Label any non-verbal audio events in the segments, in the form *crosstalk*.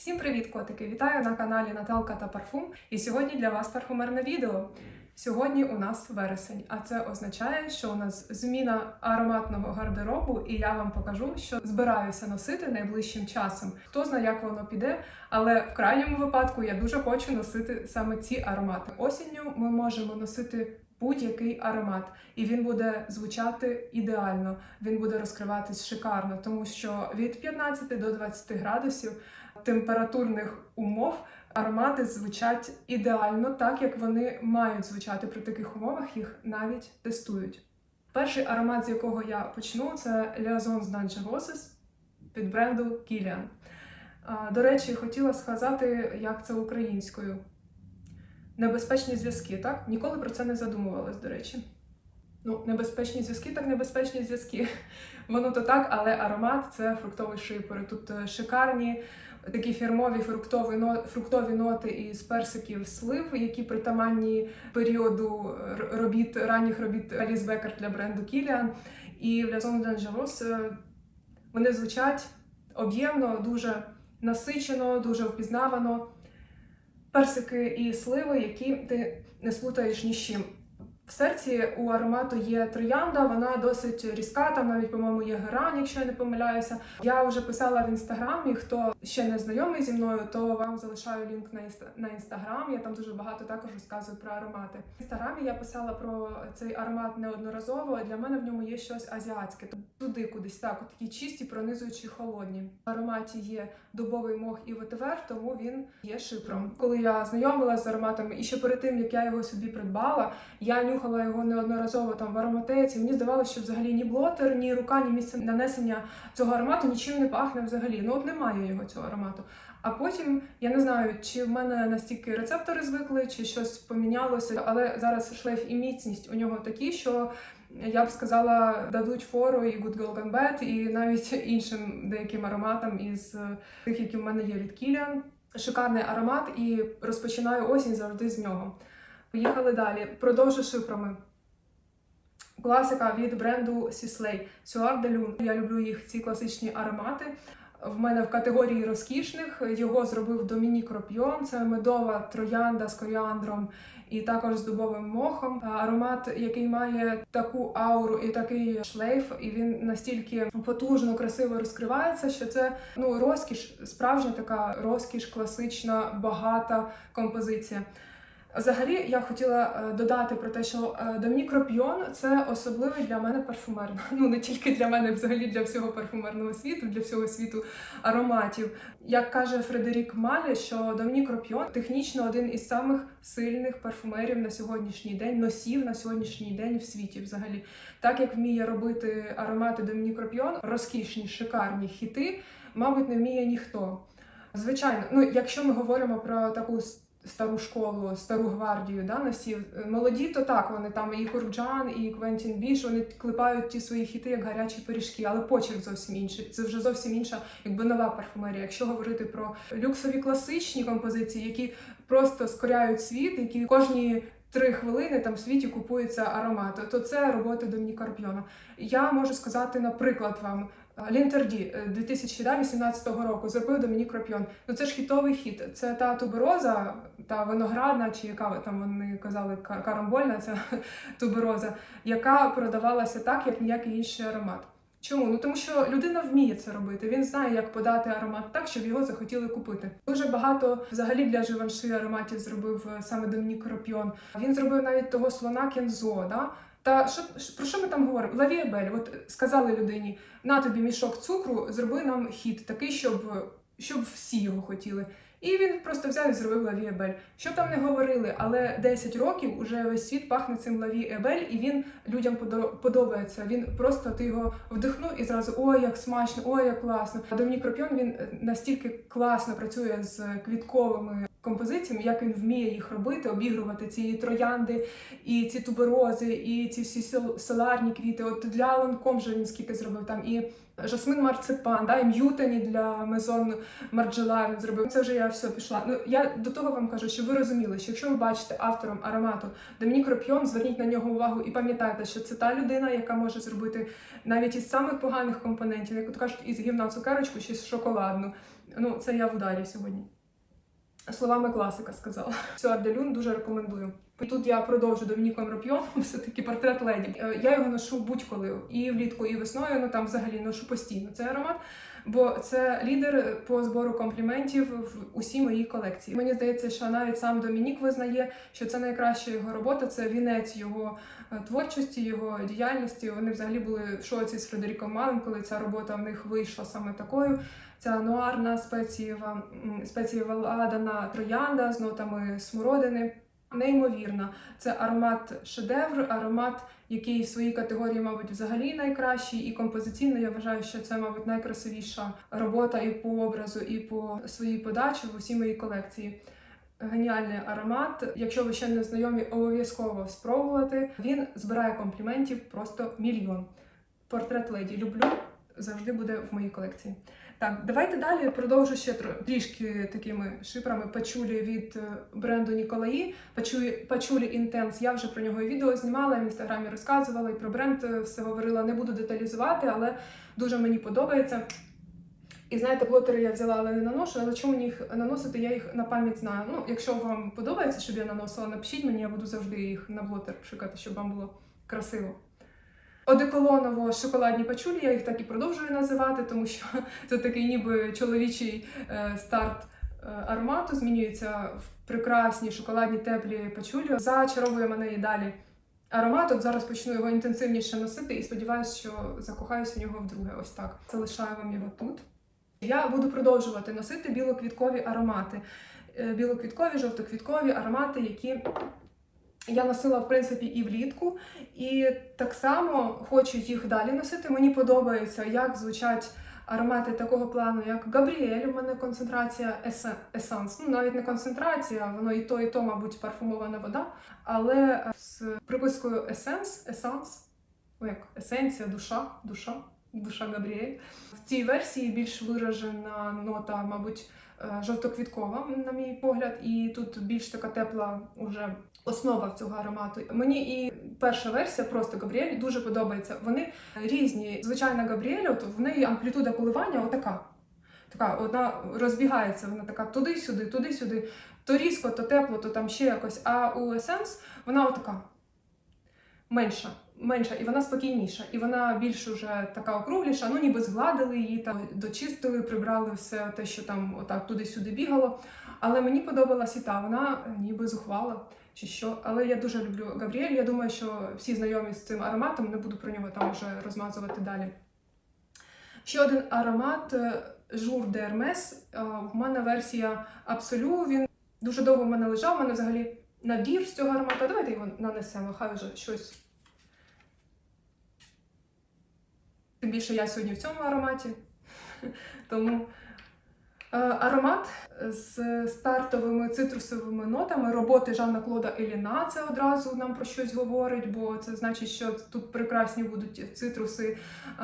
Всім привіт, котики! Вітаю на каналі Наталка та Парфум. І сьогодні для вас парфумерне відео. Сьогодні у нас вересень, а це означає, що у нас зміна ароматного гардеробу, і я вам покажу, що збираюся носити найближчим часом. Хто знає, як воно піде, але в крайньому випадку я дуже хочу носити саме ці аромати. Осінню ми можемо носити будь-який аромат, і він буде звучати ідеально. Він буде розкриватись шикарно, тому що від 15 до 20 градусів температурних умов аромати звучать ідеально, так як вони мають звучати при таких умовах, їх навіть тестують. Перший аромат, з якого я почну, це Liaison з Nancy Roses від бренду Kilian. До речі, хотіла сказати, як це українською. Небезпечні зв'язки, так? Ніколи про це не задумувалась, до речі. Ну, небезпечні зв'язки, так небезпечні зв'язки. *laughs* Воно то так, але аромат це фруктовий шипер. Тут е, шикарні такі фірмові фруктові, фруктові ноти із персиків слив, які притаманні періоду робіт, ранніх робіт Аліс Бекер для бренду Kilian. І в Dangerous е, вони звучать об'ємно, дуже насичено, дуже впізнавано. Персики і сливи, які ти не сплутаєш ні з чим. В серці у аромату є троянда, вона досить різка, там навіть, по-моєму, є герань, якщо я не помиляюся. Я вже писала в інстаграмі. Хто ще не знайомий зі мною, то вам залишаю лінк на інста- на інстаграм. Я там дуже багато також розказую про аромати. В інстаграмі я писала про цей аромат неодноразово. Для мене в ньому є щось азіатське. Туди кудись так, такі чисті, пронизуючі, холодні. В ароматі є дубовий мох і ветивер, тому він є шипром. Коли я знайомилася з ароматами, і ще перед тим як я його собі придбала, я нюхала його неодноразово там в ароматеці. Мені здавалося, що взагалі ні блотер, ні рука, ні місце нанесення цього аромату нічим не пахне взагалі. Ну от немає його цього аромату. А потім я не знаю, чи в мене настільки рецептори звикли, чи щось помінялося, але зараз шлейф і міцність у нього такі, що я б сказала, дадуть фору і Good Girl Gone Bad, і навіть *laughs* іншим деяким ароматам із е, тих, які в мене є від Kilian. Шикарний аромат, і розпочинаю осінь завжди з нього. Поїхали далі. Продовжу шифрами. Класика від бренду Sisley Suar de Lune. Я люблю їх ці класичні аромати. В мене в категорії розкішних його зробив Домінік Ропьон. Це медова троянда з коріандром і також з дубовим мохом. Аромат, який має таку ауру і такий шлейф, і він настільки потужно, красиво розкривається, що це ну розкіш, справжня така розкіш, класична, багата композиція. Взагалі, я хотіла е, додати про те, що е, Домінік Ропьйон це особливий для мене парфумер. *laughs* Ну не тільки для мене, взагалі для всього парфумерного світу, для всього світу ароматів. Як каже Фредерік Малі, що Домінік Ропьйон технічно один із самих сильних парфумерів на сьогоднішній день, носів на сьогоднішній день в світі. Взагалі, так як вміє робити аромати Домінік Ропьйон, розкішні, шикарні хіти, мабуть, не вміє ніхто. Звичайно, ну якщо ми говоримо про таку стару школу, стару гвардію, да, носів, молоді, то так, вони там і Курджан, і Квентін Біш, вони клепають ті свої хіти як гарячі пиріжки, але почерк зовсім інший. Це вже зовсім інша, якби нова парфумерія. Якщо говорити про люксові класичні композиції, які просто скоряють світ, які кожні. Три хвилини там в світі купується аромат, то це роботи Домініка Ропьйона. Я можу сказати, наприклад, вам Лінтерді 2018 року зробив Домінік Ропьйон. Ну це ж хітовий хіт. Це та тубероза, та виноградна, чи яка там вони казали ка- карамбольна, ця *laughs* тубероза, яка продавалася так, як ніякий інший аромат. Чому? Ну тому що людина вміє це робити. Він знає, як подати аромат так, щоб його захотіли купити. Дуже багато взагалі для живанши ароматів зробив е, саме Домінік Ропьйон. Він зробив навіть того слона Кензо. Да? Та що про що ми там говоримо? Лавіабель, от сказали людині: на тобі мішок цукру, зроби нам хід такий, щоб, щоб всі його хотіли. І він просто взяв і зробив Лаві Ебель. Що там не говорили, але 10 років уже весь світ пахне цим Лаві Ебель, і він людям подо- подобається. Він просто ти його вдихнув і зразу ой, як смачно, ой, як класно. А Домінік Ропьон він настільки класно працює з квітковими композиціями, як він вміє їх робити, обігрувати ці троянди і ці туберози, і ці всі соларні квіти. От для Ланком же він скільки зробив там і жасмин марципан, да, і м'ютані для мезон Марджела зробив. Це вже я все пішла. Ну я до того вам кажу, що ви розуміли, що якщо ви бачите автором аромату Домінік Ропьйон, зверніть на нього увагу і пам'ятайте, що це та людина, яка може зробити навіть із самих поганих компонентів, як от кажуть, із гівна цукерочку чи з шоколадну. Ну, це я в ударі сьогодні. Словами класика сказала. Сюар де Люн дуже рекомендую. Тут я продовжу Домініком Ропьйоном, *laughs* все-таки портрет леді. Е, Я його ношу будь-коли і влітку, і весною. Ну там взагалі ношу постійно цей аромат, бо це лідер по збору компліментів в усій моїй колекції. Мені здається, що навіть сам Домінік визнає, що це найкраща його робота, це вінець його е, творчості, його діяльності. Вони взагалі були в шоці з Фредеріком Малем, коли ця робота в них вийшла саме такою. Ця нуарна спецієва, спецієва ладана троянда з нотами смородини. Неймовірна. Це аромат шедевр, аромат, який в своїй категорії, мабуть, взагалі найкращий. І композиційно я вважаю, що це, мабуть, найкрасивіша робота і по образу, і по своїй подачі в усій моїй колекції. Геніальний аромат. Якщо ви ще не знайомі, обов'язково спробувати. Він збирає компліментів просто мільйон. Портрет леді люблю, завжди буде в моїй колекції. Так, давайте далі продовжу ще трішки такими шипрами пачулі від е, бренду Ніколаї. Пачулі, пачулі Intense. Я вже про нього відео знімала, в інстаграмі розказувала і про бренд е, все говорила. Не буду деталізувати, але дуже мені подобається. І знаєте, блотери я взяла, але не наношу, але чому мені їх наносити, я їх на пам'ять знаю. Ну, якщо вам подобається, щоб я наносила, напишіть мені, я буду завжди їх на блотер пшикати, щоб вам було красиво. Одеколоново шоколадні пачулі, я їх так і продовжую називати, тому що *laughs* це такий ніби чоловічий е, старт е, аромату. Змінюється в прекрасні шоколадні теплі пачулі. Зачаровує мене і далі аромат. От зараз почну його інтенсивніше носити і сподіваюся, що закохаюся в нього вдруге. Ось так. Залишаю вам його тут. Я буду продовжувати носити білоквіткові аромати. Е, Білоквіткові, жовтоквіткові аромати, які я носила в принципі і влітку, і так само хочу їх далі носити. Мені подобається, як звучать аромати такого плану, як Габріель. У мене концентрація есе- есанс. Ну навіть не концентрація, воно і то, і то, мабуть, парфумована вода. Але е, з припискою есенс, есанс, ну як есенція, душа, душа, душа Габріель. В цій версії більш виражена нота, мабуть, е, жовтоквіткова, на мій погляд, і тут більш така тепла уже основа цього аромату. Мені і перша версія, просто Габріель, дуже подобається. Вони різні. Звичайна Габріель, от в неї амплітуда коливання отака. Така, вона розбігається, вона така туди-сюди, туди-сюди. То різко, то тепло, то там ще якось. А у Essence вона отака менша, менша, і вона спокійніша, і вона більш уже така округліша. Ну ніби згладили її, там дочистили, прибрали все те, що там отак туди-сюди бігало. Але мені подобалась і та, вона е, ніби зухвала чи що. Але я дуже люблю Габріель. Я думаю, що всі знайомі з цим ароматом, не буду про нього там вже розмазувати далі. Ще один аромат Jour de Hermes. Е, мене версія Absolu. Він дуже довго в мене лежав. У мене взагалі набір з цього аромату. Давайте його нанесемо, хай вже щось. Тим більше я сьогодні в цьому ароматі. *laughs* Тому аромат з стартовими цитрусовими нотами роботи Жанна Клода Еліна. Це одразу нам про щось говорить, бо це значить, що тут прекрасні будуть цитруси, е,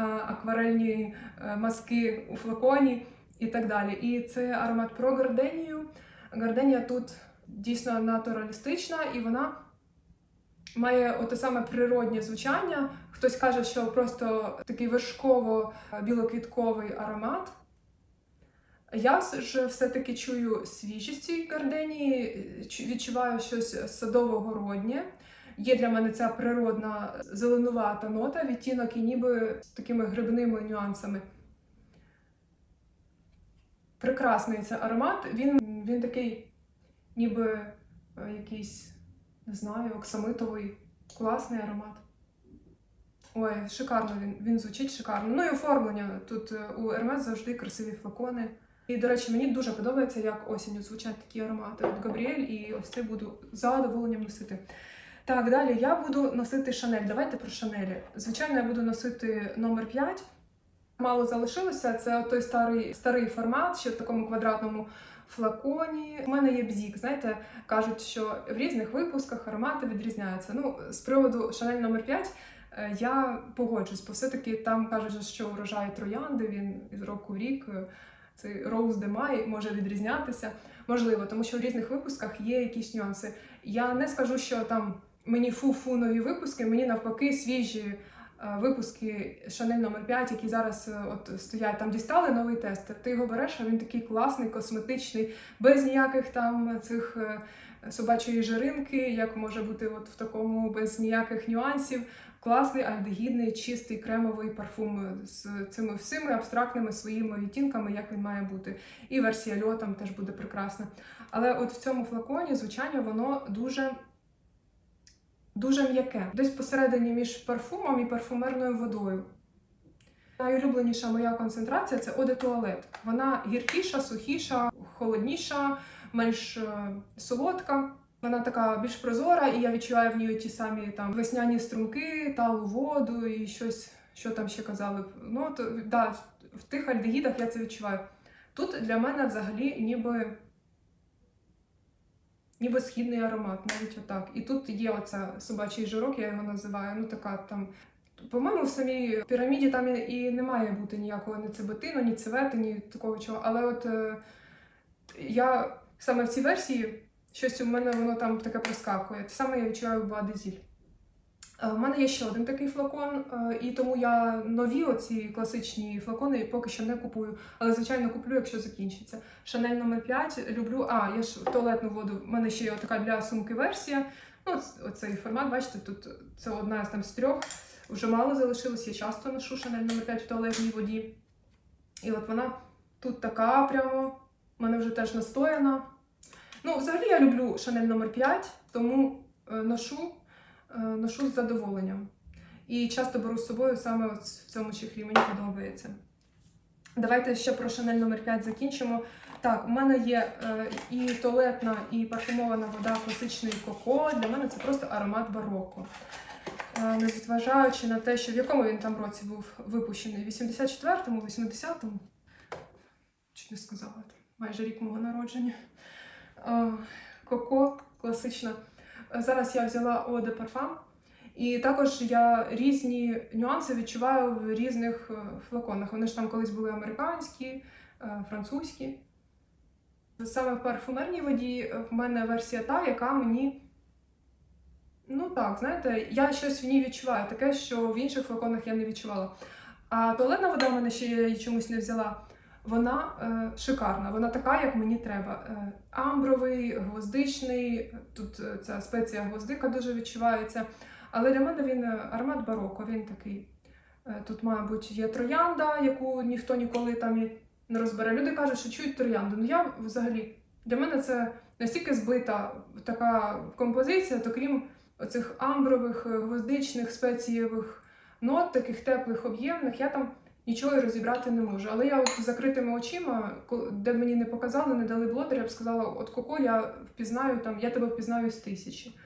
акварельні е, маски у флаконі і так далі. І це аромат про гарденію. Гарденія тут дійсно натуралістична і вона має оте саме природнє звучання. Хтось каже, що просто такий вершково-білоквітковий аромат. Я ж все-таки чую свіжість цієї гарденії, чу- відчуваю щось садово-городнє. Є для мене ця природна зеленувата нота, відтінок і ніби з такими грибними нюансами. Прекрасний це аромат. Він, він такий, ніби е, якийсь, не знаю, оксамитовий, класний аромат. Ой, шикарно він, він звучить шикарно. Ну і оформлення. Тут е, у Hermes завжди красиві флакони. І, до речі, мені дуже подобається, як осінню звучать такі аромати. От Габріель, і ось це буду задоволенням носити. Так, далі я буду носити Шанель. Давайте про Шанелі. Звичайно, я буду носити номер 5. Мало залишилося. Це той старий, старий формат, ще в такому квадратному флаконі. У мене є бзік. Знаєте, кажуть, що в різних випусках аромати відрізняються. Ну, з приводу Шанель номер 5 е, я погоджусь, бо все-таки там кажуть, що урожай троянди, він з року в рік. Цей Роуз де Май може відрізнятися. Можливо, тому що в різних випусках є якісь нюанси. Я не скажу, що там мені фу-фу нові випуски, мені навпаки свіжі е, випуски Chanel номер 5 які зараз е, от стоять там, дістали новий тестер. Ти його береш, а він такий класний, косметичний, без ніяких там цих е, собачої жиринки, як може бути от в такому, без ніяких нюансів. Класний, альдегідний, чистий кремовий парфум з цими всіми абстрактними своїми відтінками, як він має бути. І версія льо там теж буде прекрасна. Але от в цьому флаконі звучання воно дуже. Дуже м'яке, десь посередині між парфумом і парфумерною водою. Найулюбленіша моя концентрація це оде туалет. Вона гіркіша, сухіша, холодніша, менш е, солодка. Вона така більш прозора, і я відчуваю в ній ті самі там весняні струмки, талу воду і щось, що там ще казали. Ну, то, да, в тих альдегідах я це відчуваю. Тут для мене взагалі ніби, ніби східний аромат, навіть отак. І тут є оця собачий жирок, я його називаю. Ну така там. По-моєму, в самій піраміді там і, не має бути ніякого ні цибетину, ні цвети, ні такого чого. Але от е, я саме в цій версії щось у мене воно там таке проскакує. Те саме я відчуваю Бадезіль. У мене є ще один такий флакон, е, і тому я нові оці класичні флакони поки що не купую. Але, звичайно, куплю, якщо закінчиться. Шанель номер 5 люблю. А, я ж туалетну воду. В мене ще є така для сумки версія. Ну, оцей формат, бачите, тут це одна з там з трьох. Вже мало залишилось, я часто ношу Шанель номер 5 в туалетній воді. І от вона тут така прямо, в мене вже теж настояна. Ну, взагалі я люблю Шанель номер 5, тому е, ношу, е, ношу з задоволенням. І часто беру з собою саме в цьому чехлі, мені подобається. Давайте ще про Шанель номер 5 закінчимо. Так, у мене є е, і туалетна, і парфумована вода класичний коко. Для мене це просто аромат бароко. Е, Незважаючи на те, що в якому він там році був випущений? В 84-му, 80-му? Чи не сказала? Майже рік мого народження. Е, Коко класична. Зараз я взяла Eau de Parfum. І також я різні нюанси відчуваю в різних е, флаконах. Вони ж там колись були американські, е, французькі. Саме в парфумерній воді в мене версія та, яка мені. Ну так, знаєте, я щось в ній відчуваю, таке, що в інших флаконах я не відчувала. А туалетна вода в мене ще її чомусь не взяла. Вона е, шикарна, вона така, як мені треба. Е, амбровий, гвоздичний, тут е, ця спеція гвоздика дуже відчувається. Але для мене він е, аромат бароко, він такий. Е, тут, мабуть, є троянда, яку ніхто ніколи там не розбере. Люди кажуть, що чують троянду. Ну я взагалі для мене це настільки збита така композиція, то крім оцих амбрових, е, гвоздичних, спецієвих нот, таких теплих, об'ємних, я там нічого розібрати не можу. Але я от закритими очима, де мені не показали, не дали блотер, я б сказала, от Коко я впізнаю там, я тебе впізнаю з тисячі.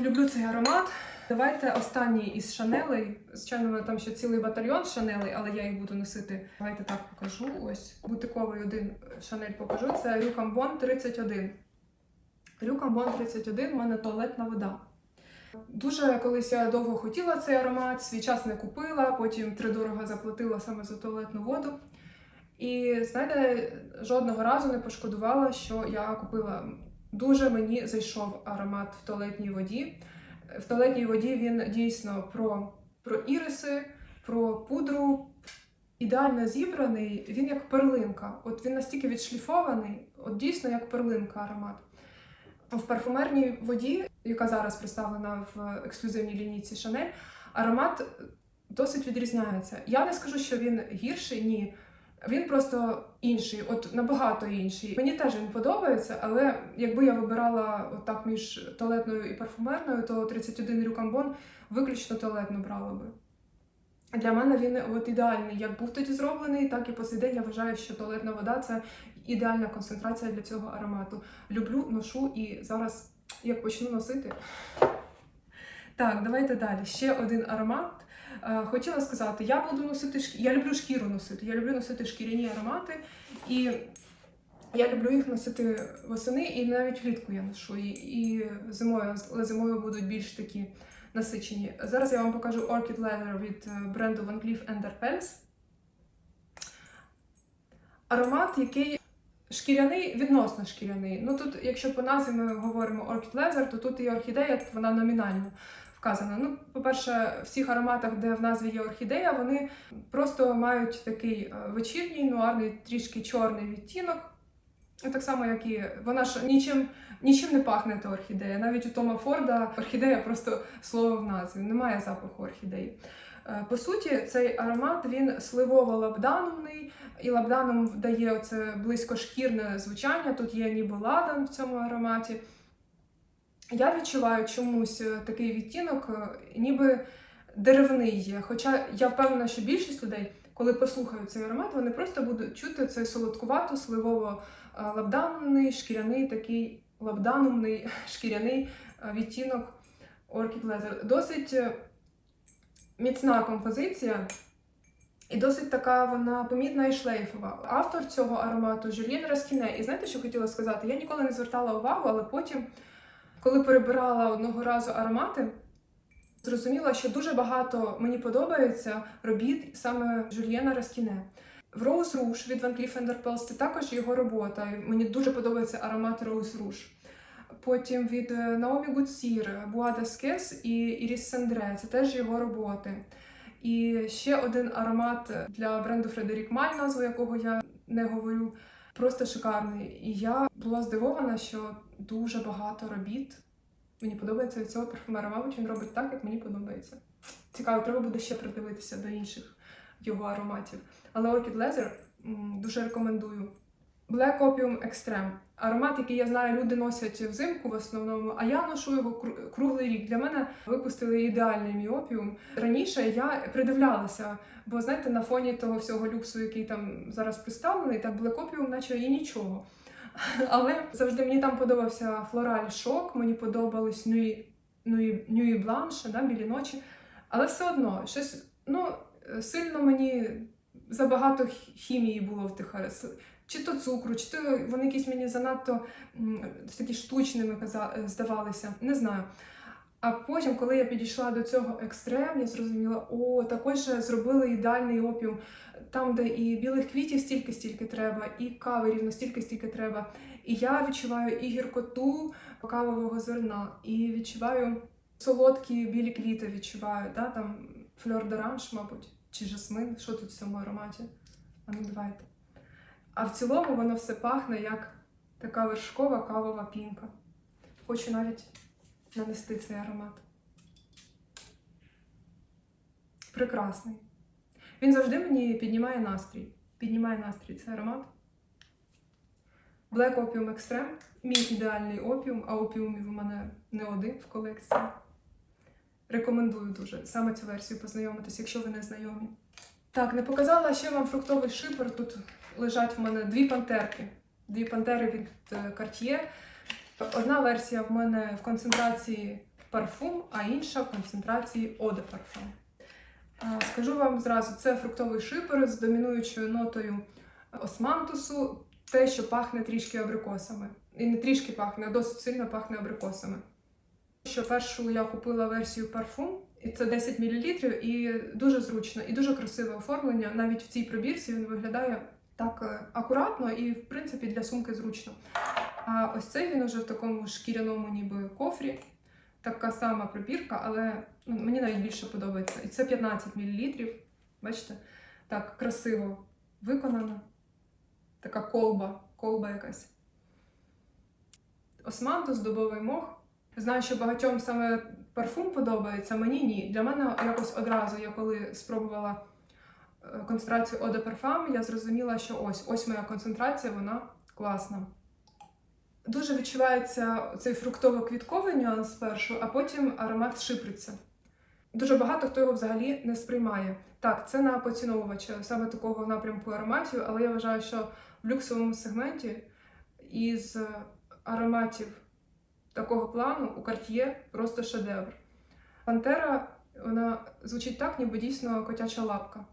Люблю цей аромат. Давайте останній із шанелей. Звичайно, мене там ще цілий батальйон шанелей, але я їх буду носити. Давайте так покажу. Ось бутиковий один шанель покажу. Це Рюкамбон 31. Рюкамбон 31 в мене туалетна вода. Дуже колись я довго хотіла цей аромат, свій час не купила, потім тридорого заплатила саме за туалетну воду. І знаєте, жодного разу не пошкодувала, що я купила. Дуже мені зайшов аромат в туалетній воді. В туалетній воді він дійсно про, про іриси, про пудру. Ідеально зібраний, він як перлинка. От він настільки відшліфований, от дійсно як перлинка аромат. В парфумерній воді, яка зараз представлена в ексклюзивній лінійці Шанель, аромат досить відрізняється. Я не скажу, що він гірший, ні. Він просто інший, от набагато інший. Мені теж він подобається, але якби я вибирала отак між туалетною і парфумерною, то 31 Рюкамбон виключно туалетну брала би. Для мене він от ідеальний. Як був тоді зроблений, так і по цей день я вважаю, що туалетна вода це ідеальна концентрація для цього аромату. Люблю, ношу і зараз як почну носити. Так, давайте далі. Ще один аромат. Е, Хотіла сказати, я буду носити я люблю шкіру носити. Я люблю носити шкіряні аромати, і я люблю їх носити восени, і навіть влітку я ношу. І, і зимою, але зимою будуть більш такі насичені. Зараз я вам покажу Orchid Leather від е, бренду Van Cleef Pels. Аромат, який шкіряний, відносно шкіряний. Ну тут, якщо по назві ми говоримо Orchid Leather, то тут і орхідея, вона номінальна вказано. Ну, по-перше, в цих ароматах, де в назві є орхідея, вони просто мають такий е, вечірній, нуарний, трішки чорний відтінок. Ну, Так само, як і вона ж нічим, нічим не пахне та орхідея. Навіть у Тома Форда орхідея просто слово в назві, немає запаху орхідеї. Е, По суті, цей аромат він сливово-лабданумний, і лабданум дає оце близькошкірне звучання. Тут є ніби ладан в цьому ароматі. Я відчуваю чомусь е, такий відтінок, е, ніби деревний є. Хоча я впевнена, що більшість людей, коли послухають цей аромат, вони просто будуть чути цей солодкувато, сливово е, лабданумний, шкіряний такий лабданумний *laughs* шкіряний відтінок Orchid Leather. Досить міцна композиція. І досить така вона помітна і шлейфова. Автор цього аромату Жюльєн Раскіне. І знаєте, що хотіла сказати? Я ніколи не звертала увагу, але потім, коли перебирала одного разу аромати, зрозуміла, що дуже багато мені подобається робіт саме Жюльєна Раскіне. В Rose Rouge від Van Cleef Arpels це також його робота. Мені дуже подобається аромат Rose Rouge. Потім від е, Наомі Гудсір, Буада Скес і Іріс Сандре. Це теж його роботи. І ще один аромат для бренду Фредерік Маль, назву якого я не говорю, просто шикарний. І я була здивована, що дуже багато робіт. Мені подобається від цього парфумера. Мабуть, він робить так, як мені подобається. Цікаво, треба буде ще придивитися до інших його ароматів. Але Orchid Leather дуже рекомендую. Black Opium Extreme. Аромат, який я знаю, люди носять взимку в основному, а я ношу його круглий рік. Для мене випустили ідеальний мій опіум. Раніше я придивлялася, бо знаєте, на фоні того всього люксу, який там зараз представлений, так Black Opium наче і нічого. Але завжди мені там подобався флораль шок, мені подобались Нюї, Нюї, Нюї Бланше, да, білі ночі. Але все одно, щось ну, сильно мені забагато хімії було в тих чи то цукру, чи то вони якісь мені занадто такі штучними здавалися, не знаю. А потім, коли я підійшла до цього екстрем, я зрозуміла, о, також зробили ідеальний опіум, там, де і білих квітів стільки, стільки треба, і кави рівно стільки, стільки треба. І я відчуваю і гіркоту кавового зерна, і відчуваю солодкі білі квіти, відчуваю, да, там фльор d'orange, мабуть, чи жасмин, що тут в цьому ароматі. А ну давайте. А в цілому воно все пахне як така вершкова кавова пінка. Хочу навіть нанести цей аромат. Прекрасний. Він завжди мені піднімає настрій. Піднімає настрій цей аромат. Black Opium Extreme. Мій ідеальний опіум, а опіумів у мене не один в колекції. Рекомендую дуже саме цю версію познайомитись, якщо ви не знайомі. Так, не показала ще вам фруктовий шипер. Тут лежать в мене дві пантерки. Дві пантери від е, Cartier. Одна версія в мене в концентрації парфум, а інша в концентрації Eau de Parfum. Скажу вам зразу, це фруктовий шипер з домінуючою нотою османтусу, те, що пахне трішки абрикосами. І не трішки пахне, а досить сильно пахне абрикосами. Що першу я купила версію парфум, і це 10 мл, і дуже зручно, і дуже красиве оформлення. Навіть в цій пробірці він виглядає так е, акуратно і, в принципі, для сумки зручно. А ось цей він уже в такому шкіряному ніби кофрі. Така сама пробірка, але ну, мені навіть більше подобається. І це 15 мл. Бачите? Так, красиво виконано. Така колба, колба якась. Османтус, дубовий мох. Знаю, що багатьом саме парфум подобається, мені ні. Для мене якось одразу, я коли спробувала е, концентрацію Eau de Parfum, я зрозуміла, що ось ось моя концентрація, вона класна. Дуже відчувається цей фруктово-квітковий нюанс спершу, а потім аромат шиприться. Дуже багато хто його взагалі не сприймає. Так, це на поціновувача саме такого напрямку ароматів, але я вважаю, що в люксовому сегменті із ароматів такого плану у Cartier просто шедевр. Пантера вона звучить так, ніби дійсно котяча лапка.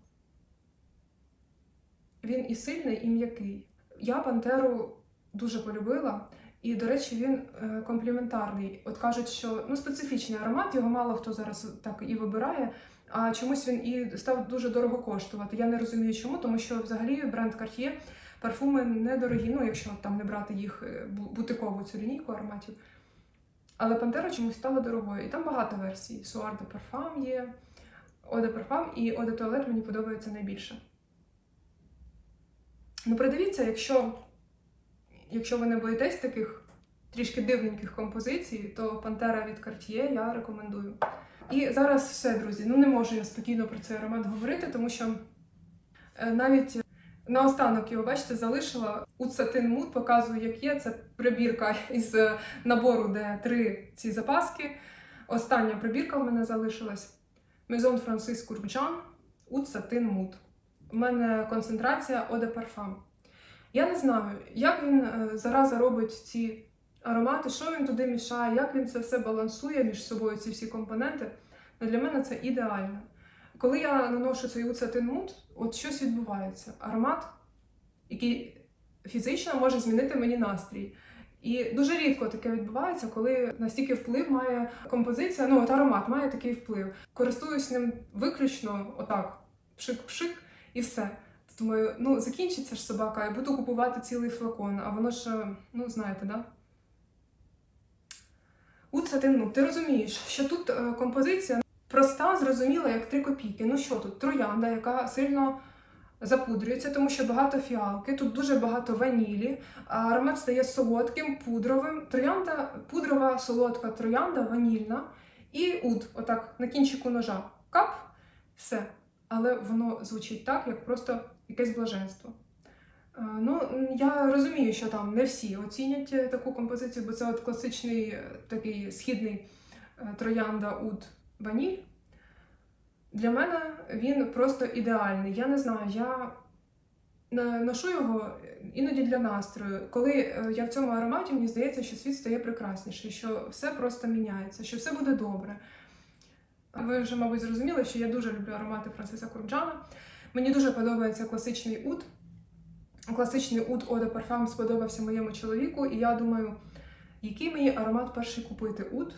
Він і сильний, і м'який. Я пантеру дуже полюбила. І, до речі, він е, компліментарний. От кажуть, що ну, специфічний аромат, його мало хто зараз так і вибирає, а чомусь він і став дуже дорого коштувати. Я не розумію, чому, тому що взагалі бренд Cartier парфуми недорогі, ну якщо там не брати їх е, бутикову цю лінійку ароматів. Але Пантера чомусь стала дорогою. І там багато версій. Суар де Парфам є, de Parfum і de Toilette мені подобається найбільше. Ну, придивіться, якщо, якщо ви не боїтесь таких трішки дивненьких композицій, то Пантера від Cartier я рекомендую. І зараз все, друзі. Ну не можу я спокійно про цей аромат говорити, тому що е, навіть наостанок його, бачите, залишила у Satin Mood, показую, як є. Це прибірка із е, набору, де три ці запаски. Остання прибірка в мене залишилась. Maison Francis Courjean Oud Satin Mood. У мене концентрація de Parfum. Я не знаю, як він е, зараза робить ці аромати, що він туди мішає, як він це все балансує між собою, ці всі компоненти. Ну, для мене це ідеально. Коли я наношу цей Oud Satin от щось відбувається. Аромат, який фізично може змінити мені настрій. І дуже рідко таке відбувається, коли настільки вплив має композиція, ну от аромат має такий вплив. Користуюсь ним виключно отак, пшик-пшик і все. Думаю, ну закінчиться ж собака, я буду купувати цілий флакон, а воно ж, ну знаєте, да? Уце ти, ну, ти розумієш, що тут е, композиція проста, зрозуміла, як три копійки. Ну що тут? Троянда, яка сильно запудрюється, тому що багато фіалки, тут дуже багато ванілі, аромат стає солодким, пудровим. Троянда, пудрова, солодка троянда, ванільна і уд, отак, на кінчику ножа. Кап, все. Але воно звучить так, як просто якесь блаженство. Ну, я розумію, що там не всі оцінять е, таку композицію, бо це от класичний е, такий східний е, троянда уд ваніль. Для мене він просто ідеальний. Я не знаю, я ношу його іноді для настрою. Коли е, я в цьому ароматі, мені здається, що світ стає прекрасніший, що все просто міняється, що все буде добре. Ви вже, мабуть, зрозуміли, що я дуже люблю аромати Франсиса Курджана. Мені дуже подобається класичний уд. Класичний Eau de Parfum сподобався моєму чоловіку, і я думаю, який мені аромат перший купити уд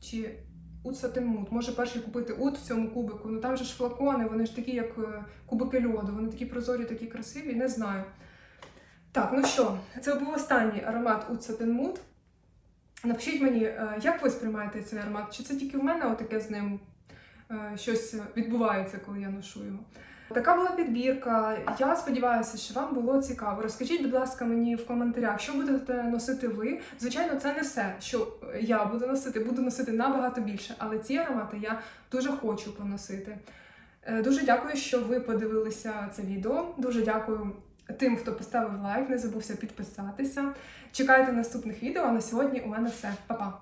чи уд сатимут, Може перший купити ут в цьому кубику. Ну там же ж флакони, вони ж такі, як е, кубики льоду, вони такі прозорі, такі красиві, не знаю. Так, ну що, це був останній аромат ут Satin Напишіть мені, е, як ви сприймаєте цей аромат? Чи це тільки в мене отаке з ним е, щось відбувається, коли я ношу його? Така була підбірка. Я сподіваюся, що вам було цікаво. Розкажіть, будь ласка, мені в коментарях, що будете носити ви. Звичайно, це не все, що я буду носити, буду носити набагато більше, але ці аромати я дуже хочу поносити. Е, Дуже дякую, що ви подивилися це відео. Дуже дякую тим, хто поставив лайк, не забувся підписатися. Чекайте наступних відео. А на сьогодні у мене все. Па-па!